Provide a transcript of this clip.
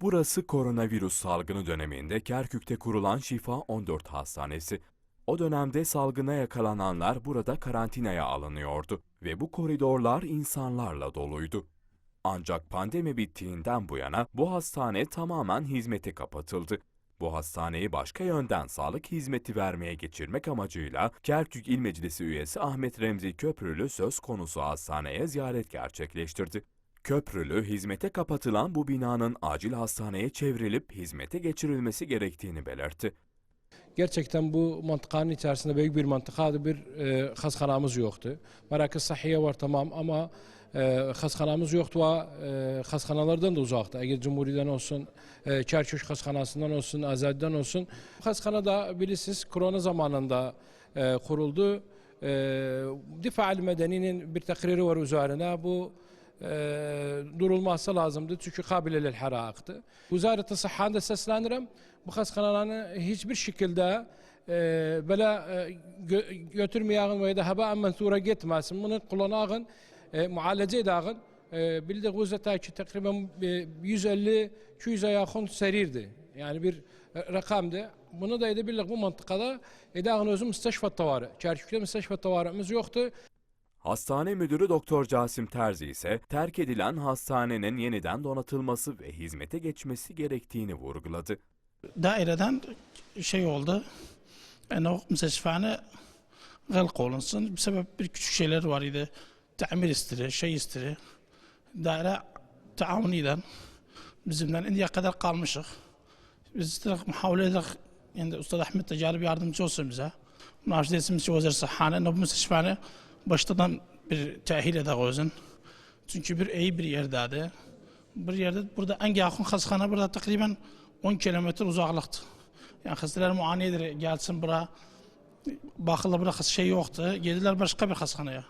Burası koronavirüs salgını döneminde Kerkük'te kurulan Şifa 14 Hastanesi. O dönemde salgına yakalananlar burada karantinaya alınıyordu ve bu koridorlar insanlarla doluydu. Ancak pandemi bittiğinden bu yana bu hastane tamamen hizmete kapatıldı. Bu hastaneyi başka yönden sağlık hizmeti vermeye geçirmek amacıyla Kerkük İl Meclisi üyesi Ahmet Remzi Köprülü söz konusu hastaneye ziyaret gerçekleştirdi. Köprülü, hizmete kapatılan bu binanın acil hastaneye çevrilip hizmete geçirilmesi gerektiğini belirtti. Gerçekten bu mantıkanın içerisinde büyük bir mantıkada bir e, hastanamız yoktu. Merakı sahiye var tamam ama e, hastanamız yoktu ve e, hastanelerden de uzaktı. Eğer Cumhuriyet'den olsun, e, Çerçöş hastanesinden olsun, Azad'dan olsun. Hastane da bilirsiniz korona zamanında e, kuruldu. E, Difa'l Medeni'nin bir takriri var üzerine. Bu e, durulması lazımdı çünkü kabileli haraktı. Wizareti Sıhha'da seslenirəm. Bu hastanelerini hiçbir şekilde e, böyle e, gö götürmeyen ve da heba mensura gitmesin. Bunu kullanağın, e, muhalece edağın. E, bildiği vüzete ki takriben e, 150-200'e yakın serirdi. Yani bir e, rakamdı. Bunu da edebildik bu mantıkada. Edağın özü müsteşfa tavarı. Çerçükte müsteşfa tavarımız yoktu. Hastane müdürü Doktor Casim Terzi ise terk edilen hastanenin yeniden donatılması ve hizmete geçmesi gerektiğini vurguladı. daireden şey oldu. Yani o müstesfane gılk olunsun. Bir sebep bir küçük şeyler var idi. Tamir istiri, şey istiri. Daire taavuniyle bizimden indiye kadar kalmışık. Biz istedik, muhavle edik. Yani Ustad Ahmet Tecarib yardımcı olsun bize. Bunlar desimiz ki Vazir Sahhane, bu müstesfane baştadan bir tehil edek özün. Çünkü bir iyi bir yerdeydi. Bir yerde burada en yakın hastane burada takriben 10 kilometre uzaklıktı. Yani hastalar muayenedir gelsin bura. Bakılı bura şey yoktu. Geldiler başka bir hastaneye.